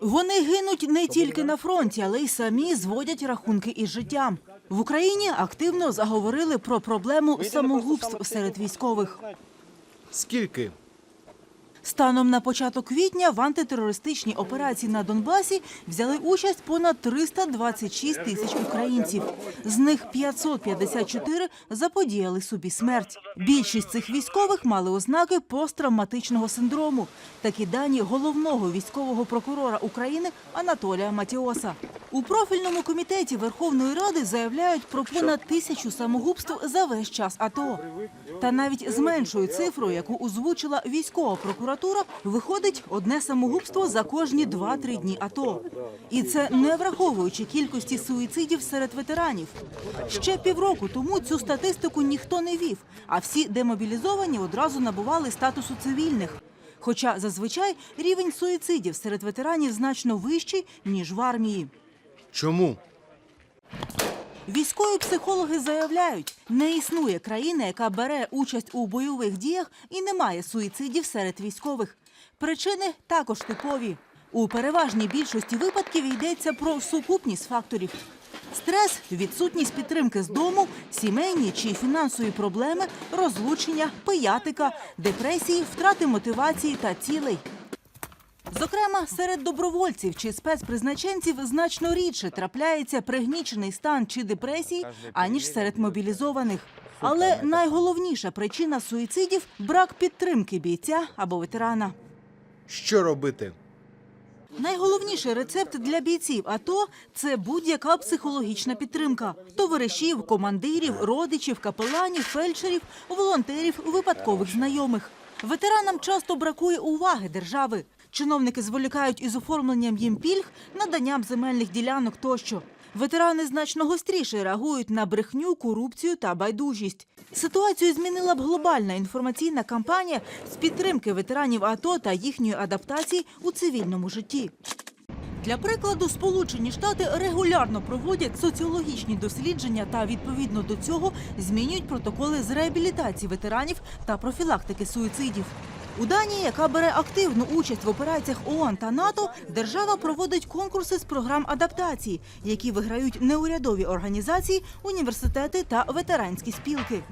Вони гинуть не тільки на фронті, але й самі зводять рахунки із життям. В Україні активно заговорили про проблему самогубств серед військових. Скільки? Станом на початок квітня в антитерористичній операції на Донбасі взяли участь понад 326 тисяч українців. З них 554 заподіяли собі смерть. Більшість цих військових мали ознаки посттравматичного синдрому. Такі дані головного військового прокурора України Анатолія Матіоса. У профільному комітеті Верховної Ради заявляють про понад тисячу самогубств за весь час АТО. Та навіть з меншою цифрою, яку озвучила військова прокуратура, виходить одне самогубство за кожні 2-3 дні АТО. І це не враховуючи кількості суїцидів серед ветеранів. Ще півроку тому цю статистику ніхто не вів, а всі демобілізовані одразу набували статусу цивільних. Хоча зазвичай рівень суїцидів серед ветеранів значно вищий ніж в армії. Чому? Військові психологи заявляють, не існує країни, яка бере участь у бойових діях і не має суїцидів серед військових. Причини також типові. У переважній більшості випадків йдеться про сукупність факторів. Стрес, відсутність підтримки з дому, сімейні чи фінансові проблеми, розлучення, пиятика, депресії, втрати мотивації та цілей. Зокрема, серед добровольців чи спецпризначенців значно рідше трапляється пригнічений стан чи депресії, аніж серед мобілізованих. Але найголовніша причина суїцидів брак підтримки бійця або ветерана. Що робити? Найголовніший рецепт для бійців АТО – це будь-яка психологічна підтримка товаришів, командирів, родичів, капеланів, фельдшерів, волонтерів, випадкових знайомих. Ветеранам часто бракує уваги держави. Чиновники зволікають із оформленням їм пільг, наданням земельних ділянок тощо. Ветерани значно гостріше реагують на брехню, корупцію та байдужість. Ситуацію змінила б глобальна інформаційна кампанія з підтримки ветеранів АТО та їхньої адаптації у цивільному житті. Для прикладу, Сполучені Штати регулярно проводять соціологічні дослідження та відповідно до цього змінюють протоколи з реабілітації ветеранів та профілактики суїцидів. У Данії, яка бере активну участь в операціях ООН та НАТО, держава проводить конкурси з програм адаптації, які виграють неурядові організації, університети та ветеранські спілки.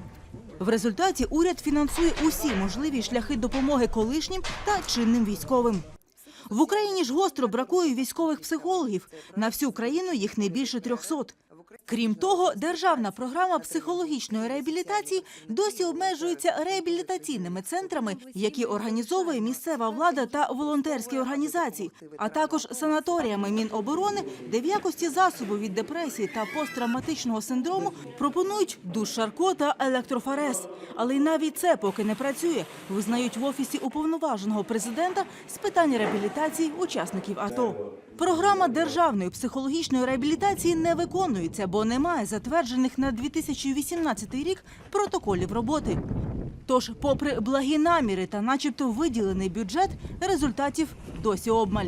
В результаті уряд фінансує усі можливі шляхи допомоги колишнім та чинним військовим. В Україні ж гостро бракує військових психологів. На всю країну їх не більше 300. Крім того, державна програма психологічної реабілітації досі обмежується реабілітаційними центрами, які організовує місцева влада та волонтерські організації, а також санаторіями Міноборони, де в якості засобу від депресії та посттравматичного синдрому пропонують душ Шарко та електрофорез. Але й навіть це поки не працює, визнають в офісі уповноваженого президента з питань реабілітації учасників АТО. Програма державної психологічної реабілітації не виконується, бо немає затверджених на 2018 рік протоколів роботи. Тож, попри благі наміри та начебто виділений бюджет, результатів досі обмаль.